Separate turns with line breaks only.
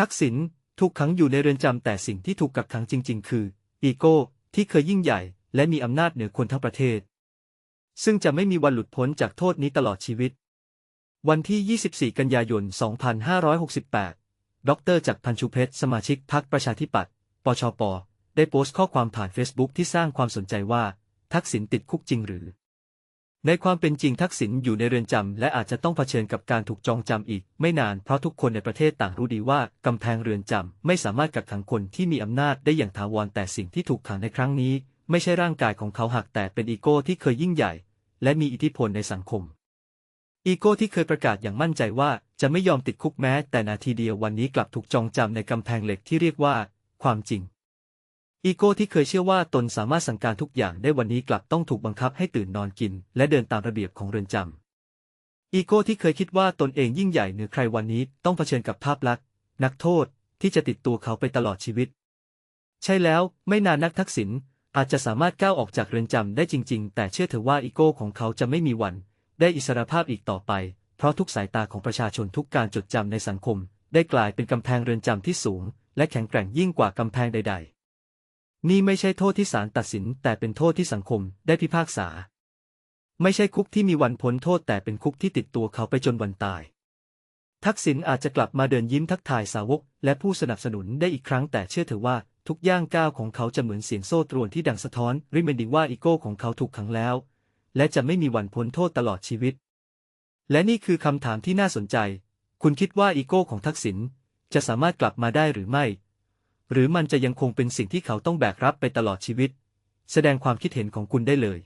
ทักษิณถูกขังอยู่ในเรือนจำแต่สิ่งที่ถูกกักขังจริง ๆ คือ อีโก้ที่เคยยิ่งใหญ่ และมีอำนาจเหนือคนทั้งประเทศ ซึ่งจะไม่มีวันหลุดพ้นจากโทษนี้ตลอดชีวิต วันที่ 24 กันยายน 2568 ดรจักรพันชูเพชร สมาชิกพรรคประชาธิปัตย์ปชป ได้โพสต์ข้อความผ่านเฟซบุ๊กที่สร้างความสนใจว่า ทักษิณติดคุกจริงหรือ ในความเป็นจริงทักษิณอยู่ในเรือนจำและอาจจะต้องเผชิญกับการถูกจองจำอีก ไม่นานเพราะทุกคนในประเทศต่างรู้ดีว่ากำแพงเรือนจำไม่สามารถกักขังคนที่มีอำนาจได้อย่างถาวรแต่สิ่งที่ถูกขังในครั้งนี้ ไม่ใช่ร่างกายของเขาหักแต่เป็นอีโก้ที่เคยยิ่งใหญ่ และมีอิทธิพลในสังคม อีโก้ที่เคยประกาศอย่างมั่นใจว่าจะไม่ยอมติดคุกแม้ แต่นาทีเดียววันนี้กลับถูกจองจำในกำแพงเหล็กที่เรียกว่า ความจริง อีโก้ที่เคยเชื่อว่าตนสามารถสั่งการทุกอย่างได้วันนี้กลับต้องถูกบังคับให้ตื่นนอนกิน และเดินตามระเบียบของเรือนจำอีโก้ที่เคยคิดว่าตนเองยิ่งใหญ่เหนือใครวันนี้ต้องเผชิญกับภาพลักษณ์ นักโทษที่จะติดตัวเขาไปตลอดชีวิต ใช่แล้วไม่นานนักทักษิณอาจจะสามารถก้าวออกจากเรือนจำได้จริง ๆ แต่เชื่อเถอะว่าอีโก้ของเขาจะไม่มีวัน ได้อิสรภาพอีกต่อไป เพราะทุกสายตาของประชาชนทุกการจดจำในสังคม ได้กลายเป็นกำแพงเรือนจำที่สูง และแข็งแกร่งยิ่งกว่ากำแพงใด ๆ นี่ไม่ใช่โทษที่ศาลตัดสิน แต่เป็นโทษที่สังคมได้พิพากษา ไม่ใช่คุกที่มีวันพ้นโทษแต่เป็นคุกที่ติดตัวเขาไปจนวันตาย ทักษิณอาจจะกลับมาเดินยิ้มทักทายสาวก และผู้สนับสนุนได้อีกครั้งแต่เชื่อเถอะว่าทุกย่างก้าวของเขาจะเหมือนเสียงโซ่ตรวนที่ดังสะท้อน ริมเบนดิว่าอีโก้ของเขาถูกขังแล้ว และจะไม่มีวันพ้นโทษตลอดชีวิต และนี่คือคำถามที่น่าสนใจ คุณคิดว่าอีโก้ของทักษิณจะสามารถกลับมาได้หรือไม่ หรือมันจะยังคงเป็นสิ่งที่เขาต้องแบกรับไปตลอดชีวิต แสดงความคิดเห็นของคุณได้เลย